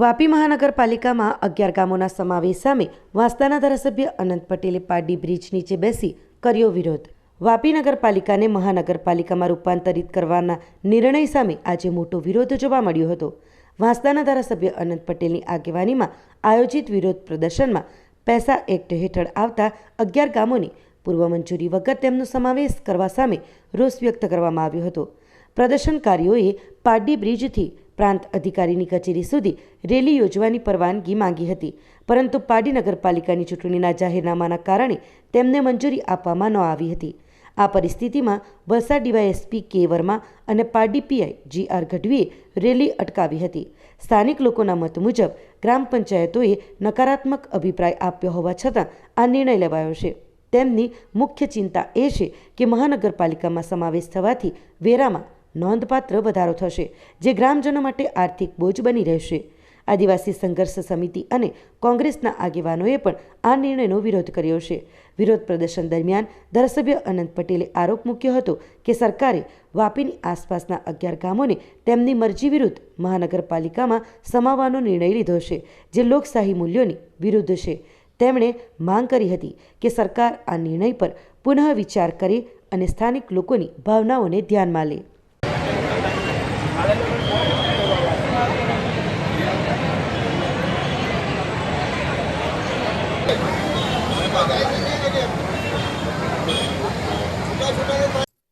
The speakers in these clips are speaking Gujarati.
વાપી મહાનગરપાલિકામાં અગિયાર ગામોના સમાવેશ સામે વાંસદાના ધારાસભ્ય અનંત પટેલે પારડી બ્રિજ નીચે બેસી કર્યો વિરોધ. વાપી નગરપાલિકાને મહાનગરપાલિકામાં રૂપાંતરિત કરવાના નિર્ણય સામે આજે મોટો વિરોધ જોવા મળ્યો હતો. વાંસદાના ધારાસભ્ય અનંત પટેલની આગેવાનીમાં આયોજિત વિરોધ પ્રદર્શનમાં પૈસા એક્ટ હેઠળ આવતા અગિયાર ગામોની પૂર્વ મંજૂરી વગર તેમનો સમાવેશ કરવા સામે રોષ વ્યક્ત કરવામાં આવ્યો હતો. પ્રદર્શનકારીઓએ પારડી બ્રિજથી પ્રાંત અધિકારીની કચેરી સુધી રેલી યોજવાની પરવાનગી માંગી હતી. પરંતુ પાડી નગરપાલિકાની ચૂંટણીના જાહેરનામાના કારણે તેમને મંજૂરી આપવામાં ન આવી હતી. આ પરિસ્થિતિમાં વલસાડ ડીવાયએસપી કે વર્મા અને પારડી પીઆઈ જી આર ગઢવીએ રેલી અટકાવી હતી. સ્થાનિક લોકોના મત મુજબ ગ્રામ પંચાયતોએ નકારાત્મક અભિપ્રાય આપ્યો હોવા છતાં આ નિર્ણય લેવાયો છે. તેમની મુખ્ય ચિંતા એ છે કે મહાનગરપાલિકામાં સમાવેશ થવાથી વેરામાં નોંધપાત્ર વધારો થશે, જે ગ્રામજનો માટે આર્થિક બોજ બની રહેશે. આદિવાસી સંઘર્ષ સમિતિ અને કોંગ્રેસના આગેવાનોએ પણ આ નિર્ણયનો વિરોધ કર્યો છે. વિરોધ પ્રદર્શન દરમિયાન ધારાસભ્ય અનંત પટેલે આરોપ મૂક્યો હતો કે સરકારે વાપીની આસપાસના અગિયાર ગામોને તેમની મરજી વિરુદ્ધ મહાનગરપાલિકામાં સમાવવાનો નિર્ણય લીધો છે, જે લોકશાહી મૂલ્યોની વિરુદ્ધ છે. તેમણે માંગ કરી હતી કે સરકાર આ નિર્ણય પર પુનઃ વિચાર કરે અને સ્થાનિક લોકોની ભાવનાઓને ધ્યાનમાં લે.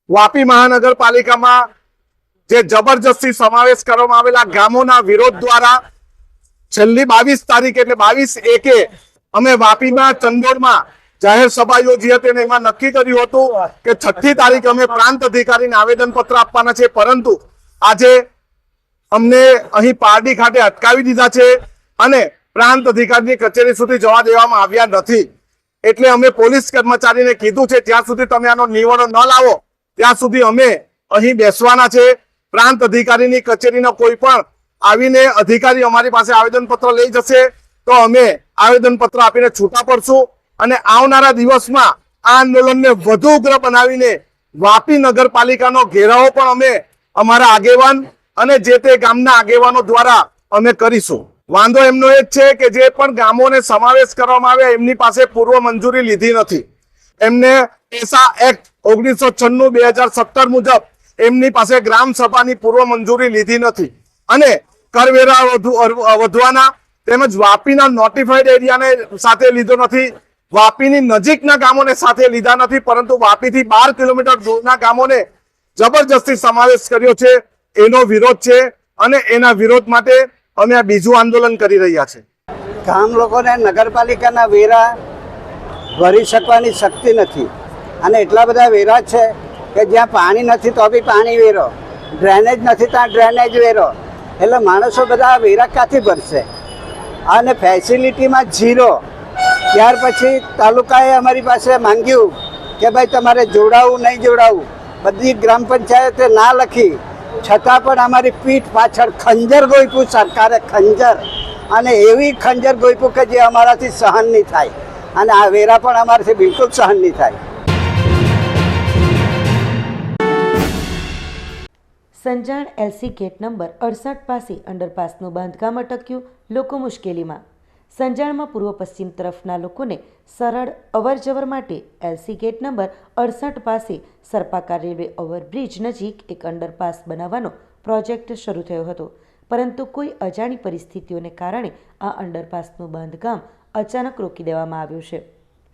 વાપી મહાનગરપાલિકામાં જે જબરજસ્તી સમાવેશ કરવામાં આવેલા ગામોના વિરોધ દ્વારા છેલ્લી બાવીસ તારીખ એટલે બાવીસ એકે અમે વાપીમાં ચંદોડમાં જાહેર સભા યોજી હતી અને એમાં નક્કી કર્યું હતું કે છઠ્ઠી તારીખ અમે પ્રાંત અધિકારીને આવેદન પત્ર આપવાના છે પરંતુ આજે અમને અહીં પારડી ખાતે અટકાવી દીધા છે અને પ્રાંત અધિકારીની કચેરી સુધી જવા દેવામાં આવ્યા નથી. એટલે અમે પોલીસ કર્મચારીને કીધું છે ત્યાં સુધી તમે આનો નિવારણ ન લાવો ત્યાં સુધી અમે અહીં બેસવાના છે. પ્રાંત અધિકારીની કચેરીનો કોઈ પણ આવીને અધિકારી અમારી પાસે આવેદન પત્ર લઈ જશે તો અમે આવેદન પત્ર આપીને છૂટા પડશું અને આવનારા દિવસમાં આ આંદોલનને વધુ ઉગ્ર બનાવીને વાપી નગરપાલિકાનો ઘેરાવો પણ અમે અમારા આગેવાન અને જે તે ગામના આગેવાનો દ્વારા અમે કરીશું. વાંધો એમનો એ જ છે કે જે પણ ગામોને સમાવેશ કરવામાં આવે એમની પાસે પૂર્વ મંજૂરી લીધી નથી. એમને પેસા એક્ટ ઓગણીસો છન્નું, બે હજાર સત્તર મુજબ એમની પાસે ગ્રામ સભાની પૂર્વ મંજૂરી લીધી નથી. અને કરવેરા વધુ- વધવાના તેમજ વાપીના નોટિફાઈડ એરિયાને સાથે લીધો નથી. વાપીની નજીકના ગામોને સાથે લીધા નથી, પરંતુ વાપીથી બાર કિલોમીટર દૂરના ગામોને જબરજસ્તી સમાવેશ કર્યો છે. એનો વિરોધ છે અને એના વિરોધ માટે અમે આ બીજું આંદોલન કરી રહ્યા છે. ગામ લોકોને નગરપાલિકાના વેરા ભરી શકવાની શક્તિ નથી. અને એટલા બધા વેરા છે કે જ્યાં પાણી નથી તો બી પાણી વેરો. ડ્રેનેજ નથી ત્યાં ડ્રેનેજ વેરો. એટલે માણસો બધા વેરા ક્યાંથી ભરશે? અને ફેસિલિટીમાં ઝીરો ત્યાર પછી તાલુકાએ અમારી પાસે માંગ્યું કે ભાઈ તમારે જોડાવું, નહીં જોડાવું. બધી ગ્રામ પંચાયતે ના લખી. છતાં પણ અમારી પીઠ પાછળ ખંજર ગોઈપું, સરકારે ખંજર. અને એવી ખંજર ગોઈપું કે જે અમારાથી સહન નહીં થાય. અને આ વેરા પણ અમારાથી બિલકુલ સહન નહીં થાય. સંજાણ એલસી ગેટ નંબર અડસઠ પાસે અંડરપાસનું બાંધકામ અટક્યું લોકો મુશ્કેલીમાં. સંજાણમાં પૂર્વ પશ્ચિમ તરફના લોકોને સરળ અવરજવર માટે એલસી ગેટ નંબર અડસઠ પાસે સરપાકા રેલવે ઓવરબ્રિજ નજીક એક અંડરપાસ બનાવવાનો પ્રોજેક્ટ શરૂ થયો હતો. પરંતુ કોઈ અજાણી પરિસ્થિતિઓને કારણે આ અંડરપાસનું બાંધકામ અચાનક રોકી દેવામાં આવ્યું છે.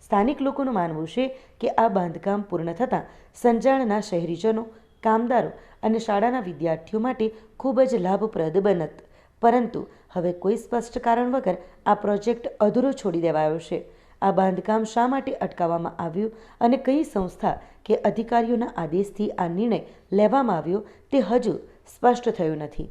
સ્થાનિક લોકોનું માનવું છે કે આ બાંધકામ પૂર્ણ થતાં સંજાણના શહેરીજનો કામદારો અને શાળાના વિદ્યાર્થીઓ માટે ખૂબ જ લાભપ્રદ બનત. પરંતુ હવે કોઈ સ્પષ્ટ કારણ વગર આ પ્રોજેક્ટ અધૂરો છોડી દેવાયો છે. આ બાંધકામ શા માટે અટકાવવામાં આવ્યું અને કઈ સંસ્થા કે અધિકારીઓના આદેશથી આ નિર્ણય લેવામાં આવ્યો તે હજુ સ્પષ્ટ થયું નથી.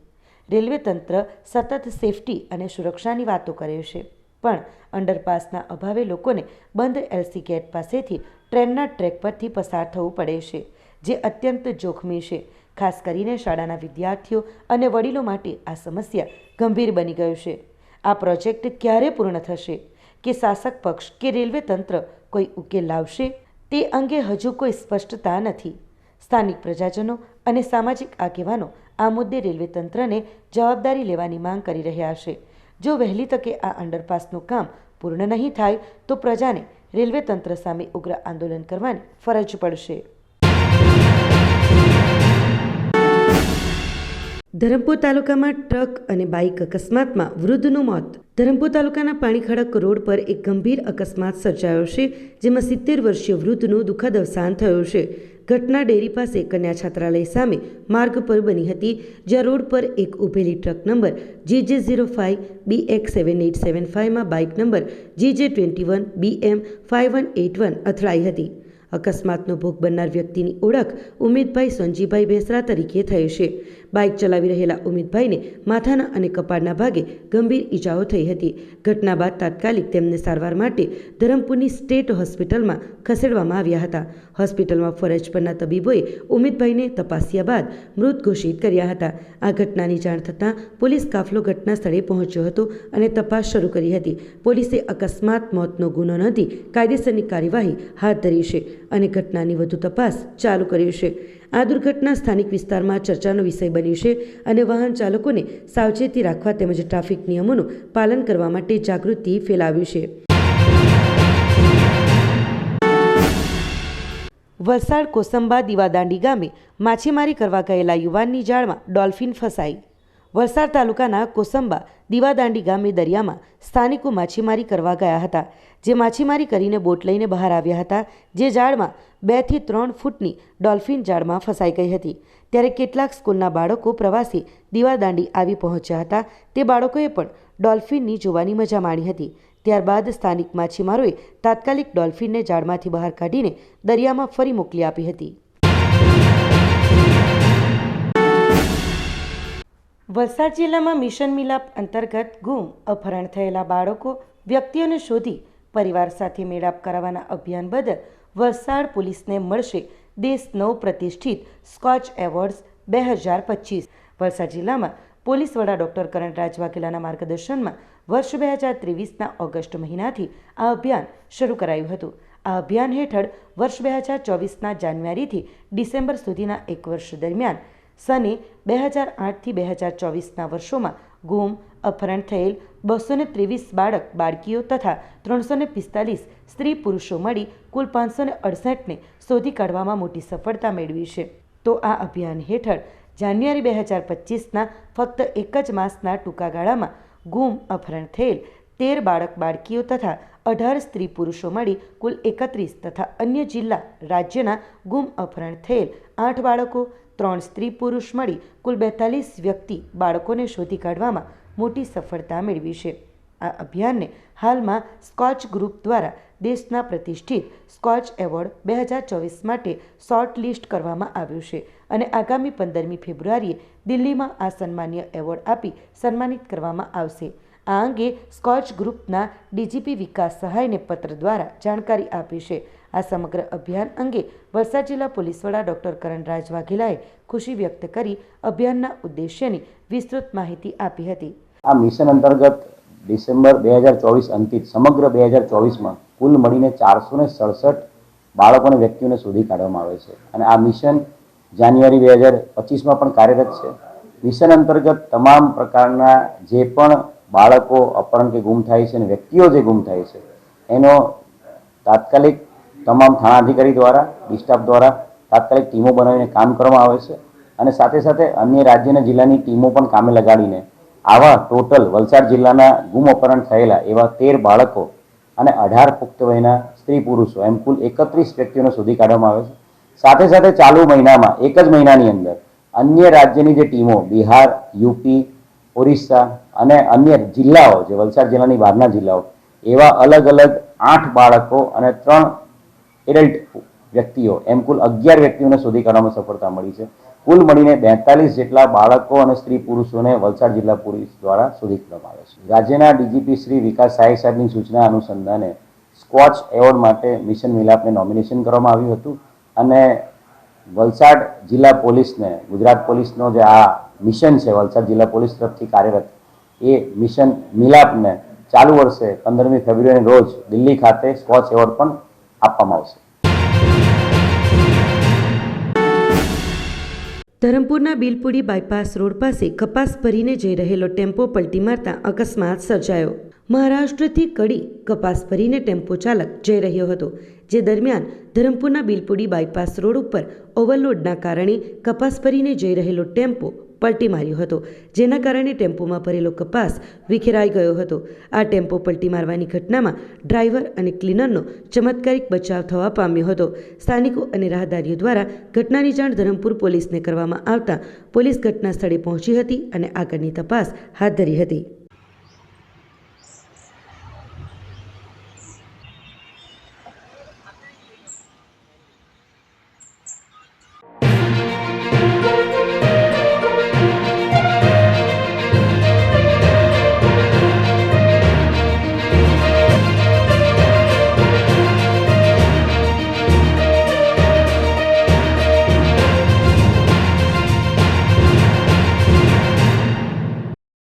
રેલવે તંત્ર સતત સેફટી અને સુરક્ષાની વાતો કરે છે. પણ અંડરપાસના અભાવે લોકોને બંધ એલસી ગેટ પાસેથી ટ્રેનના ટ્રેક પરથી પસાર થવું પડે છે. જે અત્યંત જોખમી છે. ખાસ કરીને શાળાના વિદ્યાર્થીઓ અને વડીલો માટે આ સમસ્યા ગંભીર બની ગયું છે. આ પ્રોજેક્ટ ક્યારે પૂર્ણ થશે? કે શાસક પક્ષ કે રેલવે તંત્ર કોઈ ઉકેલ લાવશે? તે અંગે હજુ કોઈ સ્પષ્ટતા નથી. સ્થાનિક પ્રજાજનો અને સામાજિક આગેવાનો આ મુદ્દે રેલવે તંત્રને જવાબદારી લેવાની માંગ કરી રહ્યા છે. જો વહેલી તકે આ અંડરપાસનું કામ પૂર્ણ નહીં થાય, તો પ્રજાને રેલવે તંત્ર સામે ઉગ્ર આંદોલન કરવાની ફરજ પડશે. ધરમપુર તાલુકામાં ટ્રક અને બાઇક અકસ્માતમાં વૃદ્ધનું મોત. ધરમપુર તાલુકાના પાણીખડક રોડ પર એક ગંભીર અકસ્માત સર્જાયો છે, જેમાં સિત્તેર વર્ષીય વૃદ્ધનું દુઃખદ અવસાન થયું છે. ઘટના ડેરી પાસે કન્યા છાત્રાલય સામે માર્ગ પર બની હતી, જ્યાં રોડ પર એક ઊભેલી truck number J J zero five B X seven eight seven ફાઇવમાં bike number J J twenty one B M five one eight one અથડાઈ હતી. અકસ્માતનો ભોગ બનનાર વ્યક્તિની ઓળખ ઉમેદભાઈ સંજીભાઈ બેસરા તરીકે થઈ છે. બાઇક ચલાવી રહેલા ઉમેદભાઈને માથાના અને કપાળના ભાગે ગંભીર ઈજાઓ થઈ હતી. ઘટના બાદ તાત્કાલિક તેમને સારવાર માટે ધરમપુરની સ્ટેટ હોસ્પિટલમાં ખસેડવામાં આવ્યા હતા. હોસ્પિટલમાં ફરજ પરના તબીબોએ ઉમેદભાઈને તપાસ્યા બાદ મૃત ઘોષિત કર્યા હતા. આ ઘટનાની જાણ થતાં પોલીસ કાફલો ઘટના સ્થળે પહોંચ્યો હતો અને તપાસ શરૂ કરી હતી. પોલીસે અકસ્માત, મોતનો ગુનો નોંધી કાયદેસરની કાર્યવાહી હાથ ધરી છે. અને ઘટનાની વધુ તપાસ ચાલુ કરી છે. આ દુર્ઘટના સ્થાનિક વિસ્તારમાં ચર્ચાનો વિષય બની છે અને વાહન ચાલકોને સાવચેતી રાખવા તેમજ ટ્રાફિક નિયમોનું પાલન કરવા માટે જાગૃતિ ફેલાવી છે. વલસાડ કોસંબા દીવાદાંડી ગામે માછીમારી કરવા ગયેલા યુવાનની જાળમાં ડોલ્ફિન ફસાઈ. વલસાડ તાલુકાના કોસંબા દીવાદાંડી ગામે દરિયામાં સ્થાનિકો માછીમારી કરવા ગયા હતા, જે માછીમારી કરીને બોટ લઈને બહાર આવ્યા હતા, જે જાળમાં બેથી ત્રણ ફૂટની ડોલ્ફિન જાળમાં ફસાઈ ગઈ હતી. ત્યારે કેટલાક સ્કૂલના બાળકો પ્રવાસી દીવાદાંડી આવી પહોંચ્યા હતા. તે બાળકોએ પણ ડોલ્ફિનની જોવાની મજા માણી હતી. ત્યારબાદ સ્થાનિક માછીમારોએ તાત્કાલિક ડોલ્ફિનને જાળમાંથી બહાર કાઢીને દરિયામાં ફરી મોકલી આપી હતી. વલસાડ જિલ્લામાં મિશન મિલાપ અંતર્ગત ગુમ, અપહરણ થયેલા બાળકો, વ્યક્તિઓને શોધી પરિવાર સાથે મેળાપ કરાવવાના અભિયાન બદલ વલસાડ પોલીસને મળશે દેશ નવ પ્રતિષ્ઠિત સ્કોચ એવોર્ડ્સ બે હજાર પચીસ. વલસાડ જિલ્લામાં પોલીસ વડા ડોક્ટર કરણરાજ વાઘેલાના માર્ગદર્શનમાં વર્ષ બે હજાર ત્રેવીસના ઓગસ્ટ મહિનાથી આ અભિયાન શરૂ કરાયું હતું. આ અભિયાન હેઠળ વર્ષ બે હજાર ચોવીસના જાન્યુઆરીથી ડિસેમ્બર સુધીના એક વર્ષ દરમિયાન સને બે હજાર આઠથી બે હજાર ચોવીસના વર્ષોમાં ગુમ, અપહરણ થયેલ બસો ને ત્રેવીસ બાળક, બાળકીઓ તથા ત્રણસો ને પિસ્તાલીસ સ્ત્રી પુરુષો મળી કુલ પાંચસો ને અડસઠને શોધી કાઢવામાં મોટી સફળતા મેળવી છે. તો આ અભિયાન હેઠળ જાન્યુઆરી બે હજાર પચીસના ફક્ત એક જ માસના ટૂંકા ગાળામાં ગુમ, અપહરણ થયેલ તેર બાળક, બાળકીઓ તથા અઢાર સ્ત્રી પુરુષો મળી કુલ એકત્રીસ તથા અન્ય જિલ્લા રાજ્યના ગુમ, અપહરણ થયેલ આઠ બાળકો ત્રણ સ્ત્રી પુરુષ મળી કુલ બેતાલીસ વ્યક્તિ બાળકોને શોધી કાઢવામાં મોટી સફળતા મેળવી છે. આ અભિયાનને હાલમાં સ્કોચ ગ્રુપ દ્વારા દેશના પ્રતિષ્ઠિત સ્કોચ એવોર્ડ બે હજાર ચોવીસ માટે શોર્ટ લિસ્ટ કરવામાં આવ્યું છે અને આગામી પંદરમી ફેબ્રુઆરીએ દિલ્હીમાં આ સન્માનીય એવોર્ડ આપી સન્માનિત કરવામાં આવશે. આ અંગે સ્કોચ ગ્રુપના ડીજીપી વિકાસ સહાયને પત્ર દ્વારા જાણકારી આપી છે. આ સમગ્ર અભિયાન અંગે વલસાડ જિલ્લા પોલીસ વડા ડોક્ટર કરણરાજ વાઘેલાએ ખુશી વ્યક્ત કરી અભિયાનના ઉદ્દેશ્યની વિસ્તૃત માહિતી આપી હતી. આ મિશન અંતર્ગત ડિસેમ્બર બે હજાર ચોવીસ અંતિત સમગ્ર બે હજાર ચોવીસમાં કુલ મળીને ચારસો ને સડસઠ બાળકો અને વ્યક્તિઓને શોધી કાઢવામાં આવે છે. અને આ મિશન જાન્યુઆરી બે હજાર પચીસમાં પણ કાર્યરત છે. મિશન અંતર્ગત તમામ પ્રકારના જે પણ બાળકો અપહરણ કે ગુમ થાય છે અને વ્યક્તિઓ જે ગુમ થાય છે, એનો તાત્કાલિક તમામ થાણા અધિકારી દ્વારા, ડિસ્ટાફ દ્વારા તાત્કાલિક ટીમો બનાવીને કામ કરવામાં આવે છે અને સાથે સાથે અન્ય રાજ્ય અને જિલ્લાની ટીમો પણ કામે લગાડીને આવા ટોટલ વલસાડ જિલ્લાના ગુમ અપહરણ થયેલા એવા તેર બાળકો અને અઢાર પુખ્ત વયના સ્ત્રી પુરુષો એમ કુલ એકત્રીસ વ્યક્તિઓને શોધી કાઢવામાં આવે છે. સાથે સાથે ચાલુ મહિનામાં, એક જ મહિનાની અંદર અન્ય રાજ્યની જે ટીમો, બિહાર, યુપી ઓરિસ્સા અને અન્ય જિલ્લાઓ જે વલસાડ જિલ્લાની બહારના જિલ્લાઓ, એવા અલગ અલગ આઠ બાળકો અને ત્રણ એડલ્ટ વ્યક્તિઓ, એમ કુલ અગિયાર વ્યક્તિઓને શોધી કાઢવામાં સફળતા મળી છે. કુલ મળીને બેતાલીસ જેટલા બાળકો અને સ્ત્રી પુરુષોને વલસાડ જિલ્લા પોલીસ દ્વારા શોધી કાઢવામાં આવે છે. રાજ્યના ડીજીપી શ્રી વિકાસ સાહેબ સાહેબની સૂચના અનુસંધાને સ્કોચ એવોર્ડ માટે મિશન મિલાપને નોમિનેશન કરવામાં આવ્યું હતું અને વલસાડ જિલ્લા પોલીસને, ગુજરાત પોલીસનો જે આ મિશન છે, વલસાડ જિલ્લા પોલીસ તરફથી કાર્યરત. એ મિશન મિલાપને ચાલુ વર્ષે પંદરમી ફેબ્રુઆરીના રોજ દિલ્હી ખાતે સ્કોચ એવોર્ડ પણ આપવામાં આવશે. ધરમપુરના બિલપુડી બાયપાસ રોડ પાસે કપાસ ભરીને જઈ રહેલો ટેમ્પો પલટી મારતા અકસ્માત સર્જાયો. મહારાષ્ટ્રથી કડી કપાસ ભરીને ટેમ્પો ચાલક જઈ રહ્યો હતો, જે દરમિયાન ધરમપુરના બિલપુડી બાયપાસ રોડ ઉપર ઓવરલોડના કારણે કપાસ ભરીને જઈ રહેલો ટેમ્પો પલટી માર્યો હતો, જેના કારણે ટેમ્પોમાં ભરેલો કપાસ વિખેરાઈ ગયો હતો. આ ટેમ્પો પલટી મારવાની ઘટનામાં ડ્રાઈવર અને ક્લીનરનો ચમત્કારિક બચાવ થવા પામ્યો હતો. સ્થાનિકો અને રાહદારીઓ દ્વારા ઘટનાની જાણ ધરમપુર પોલીસને કરવામાં આવતા પોલીસ ઘટના સ્થળે પહોંચી હતી અને આગળની તપાસ હાથ ધરી હતી.